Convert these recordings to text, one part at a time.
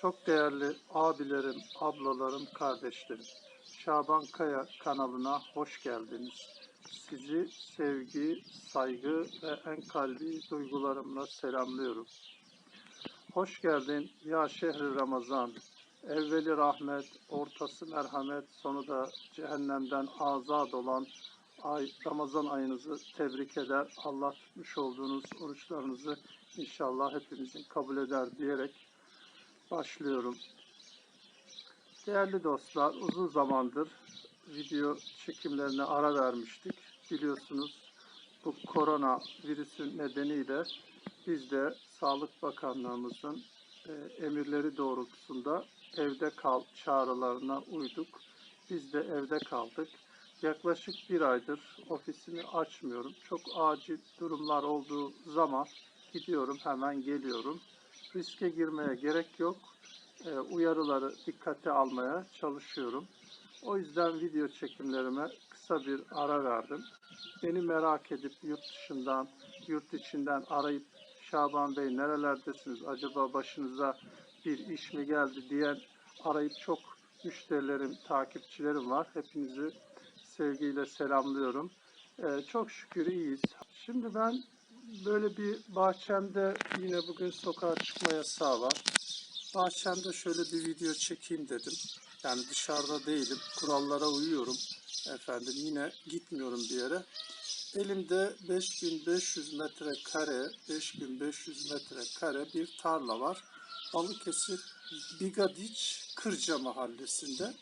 Çok değerli abilerim, ablalarım, kardeşlerim. Şaban Kaya kanalına hoş geldiniz. Sizi sevgi, saygı ve en kalbi duygularımla selamlıyorum. Hoş geldin ya şehri Ramazan. Evveli rahmet, ortası merhamet, sonu da cehennemden azad olan ay, Ramazan ayınızı tebrik eder. Allah tutmuş olduğunuz oruçlarınızı inşallah hepimizin kabul eder diyerek başlıyorum. Değerli dostlar, uzun zamandır video çekimlerine ara vermiştik. Biliyorsunuz bu korona virüsü nedeniyle biz de Sağlık Bakanlığımızın e, emirleri doğrultusunda evde kal çağrılarına uyduk. Biz de evde kaldık. Yaklaşık bir aydır ofisimi açmıyorum. Çok acil durumlar olduğu zaman gidiyorum hemen geliyorum. Riske girmeye gerek yok. E, uyarıları dikkate almaya çalışıyorum. O yüzden video çekimlerime kısa bir ara verdim. Beni merak edip yurt dışından, yurt içinden arayıp Şaban Bey nerelerdesiniz? Acaba başınıza bir iş mi geldi diyen arayıp çok müşterilerim, takipçilerim var. Hepinizi sevgiyle selamlıyorum. Ee, çok şükür iyiyiz. Şimdi ben böyle bir bahçemde yine bugün sokağa çıkma yasağı var. Bahçemde şöyle bir video çekeyim dedim. Yani dışarıda değilim. Kurallara uyuyorum. Efendim yine gitmiyorum bir yere. Elimde 5500 metrekare, 5500 metrekare bir tarla var. Balıkesir Bigadiç Kırca mahallesinde.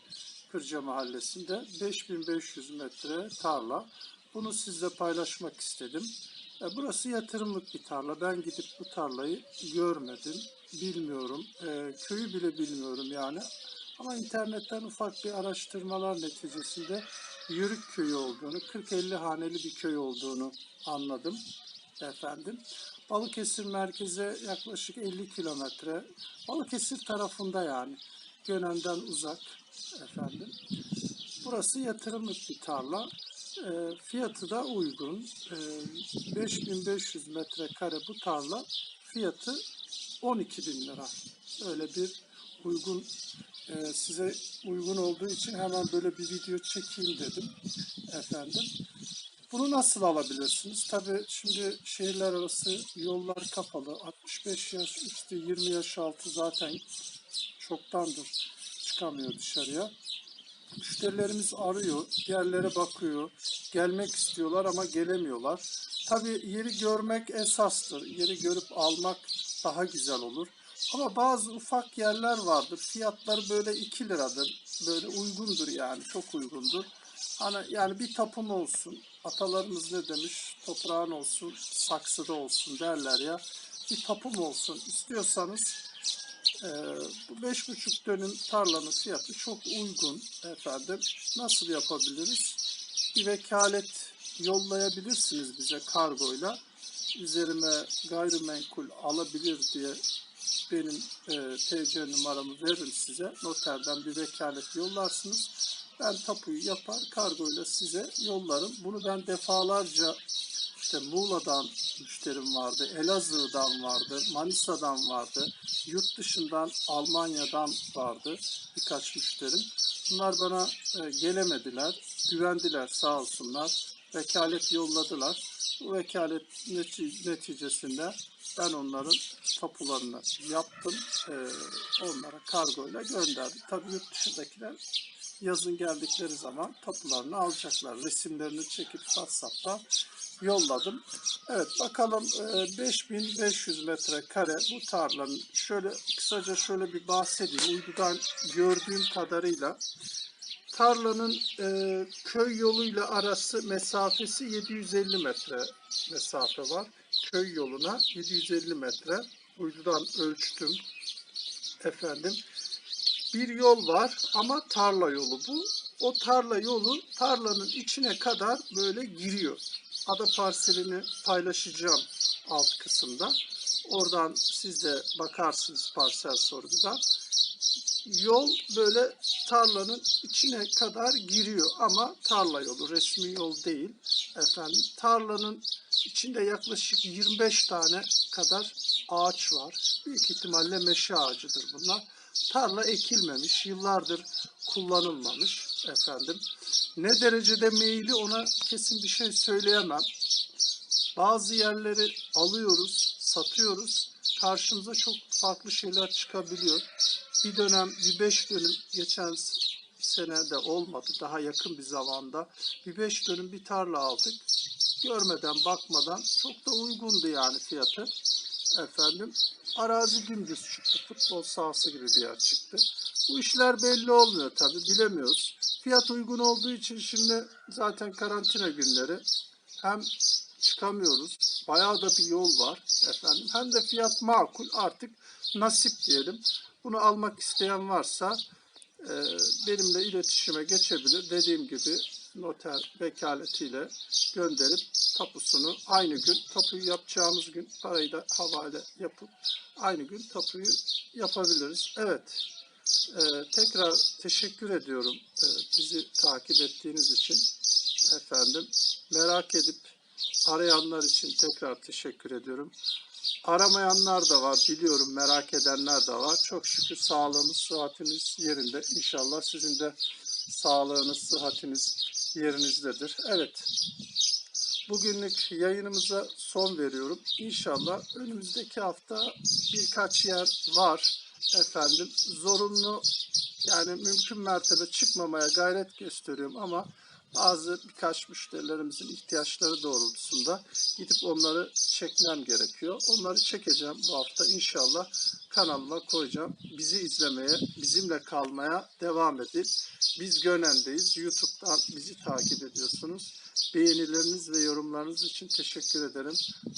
Kırca mahallesinde 5500 metre tarla. Bunu sizle paylaşmak istedim. E, Burası yatırımlık bir tarla. Ben gidip bu tarlayı görmedim, bilmiyorum. E, köyü bile bilmiyorum yani. Ama internetten ufak bir araştırmalar neticesinde Yörük köyü olduğunu, 40-50 haneli bir köy olduğunu anladım efendim. Balıkesir merkeze yaklaşık 50 kilometre. Balıkesir tarafında yani. Gönen'den uzak efendim. Burası yatırımlık bir tarla. E, fiyatı da uygun. E, 5500 metrekare bu tarla fiyatı 12 bin lira. Öyle bir uygun e, size uygun olduğu için hemen böyle bir video çekeyim dedim efendim. Bunu nasıl alabilirsiniz? Tabii şimdi şehirler arası yollar kapalı. 65 yaş üstü 20 yaş altı zaten çoktandır çıkamıyor dışarıya. Müşterilerimiz arıyor, yerlere bakıyor, gelmek istiyorlar ama gelemiyorlar. Tabii yeri görmek esastır. Yeri görüp almak daha güzel olur. Ama bazı ufak yerler vardır. Fiyatları böyle 2 liradır. Böyle uygundur yani. Çok uygundur. Hani yani bir tapum olsun. Atalarımız ne demiş? Toprağın olsun, saksıda olsun derler ya. Bir tapum olsun. İstiyorsanız e, bu beş buçuk dönüm tarlanın fiyatı çok uygun efendim. Nasıl yapabiliriz? Bir vekalet yollayabilirsiniz bize kargoyla. Üzerime gayrimenkul alabilir diye benim e, TC numaramı veririm size. Noterden bir vekalet yollarsınız. Ben tapuyu yapar kargoyla size yollarım. Bunu ben defalarca işte Muğla'dan müşterim vardı, Elazığ'dan vardı, Manisa'dan vardı, yurt dışından Almanya'dan vardı birkaç müşterim. Bunlar bana e, gelemediler, güvendiler sağ olsunlar, vekalet yolladılar. Bu vekalet neti- neticesinde ben onların tapularını yaptım, e, onlara kargoyla gönderdim. Tabii yurt dışındakiler yazın geldikleri zaman tapularını alacaklar. Resimlerini çekip WhatsApp'ta yolladım. Evet bakalım e, 5500 metrekare bu tarlanın şöyle kısaca şöyle bir bahsedeyim. Uydudan gördüğüm kadarıyla tarlanın e, köy yoluyla arası mesafesi 750 metre mesafe var. Köy yoluna 750 metre. Uydudan ölçtüm. Efendim bir yol var ama tarla yolu bu. O tarla yolu tarlanın içine kadar böyle giriyor. Ada parselini paylaşacağım alt kısımda. Oradan siz de bakarsınız parsel sorguda. Yol böyle tarlanın içine kadar giriyor ama tarla yolu resmi yol değil. Efendim tarlanın içinde yaklaşık 25 tane kadar ağaç var. Büyük ihtimalle meşe ağacıdır bunlar. Tarla ekilmemiş, yıllardır kullanılmamış efendim. Ne derecede meyili ona kesin bir şey söyleyemem. Bazı yerleri alıyoruz, satıyoruz. Karşımıza çok farklı şeyler çıkabiliyor. Bir dönem, bir beş dönüm geçen sene de olmadı. Daha yakın bir zamanda bir beş dönüm bir tarla aldık. Görmeden, bakmadan çok da uygundu yani fiyatı. Efendim arazi dümdüz çıktı. Futbol sahası gibi bir yer çıktı. Bu işler belli olmuyor tabi bilemiyoruz. Fiyat uygun olduğu için şimdi zaten karantina günleri hem çıkamıyoruz. Bayağı da bir yol var efendim. Hem de fiyat makul artık nasip diyelim. Bunu almak isteyen varsa benimle iletişime geçebilir. Dediğim gibi noter vekaletiyle gönderip tapusunu aynı gün tapuyu yapacağımız gün parayı da havale yapıp aynı gün tapuyu yapabiliriz. Evet. e, tekrar teşekkür ediyorum e, bizi takip ettiğiniz için efendim. Merak edip arayanlar için tekrar teşekkür ediyorum. Aramayanlar da var biliyorum merak edenler de var. Çok şükür sağlığımız, sıhhatimiz yerinde. İnşallah sizin de sağlığınız, sıhhatiniz yerinizdedir. Evet. Bugünlük yayınımıza son veriyorum. İnşallah önümüzdeki hafta birkaç yer var efendim. Zorunlu yani mümkün mertebe çıkmamaya gayret gösteriyorum ama bazı birkaç müşterilerimizin ihtiyaçları doğrultusunda gidip onları çekmem gerekiyor. Onları çekeceğim bu hafta inşallah kanalıma koyacağım. Bizi izlemeye, bizimle kalmaya devam edin. Biz Gönen'deyiz. YouTube'dan bizi takip ediyorsunuz. Beğenileriniz ve yorumlarınız için teşekkür ederim.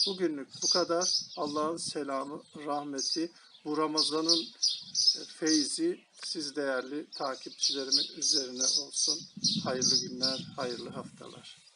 Bugünlük bu kadar. Allah'ın selamı, rahmeti, bu Ramazan'ın feyzi siz değerli takipçilerimin üzerine olsun. Hayırlı günler, hayırlı haftalar.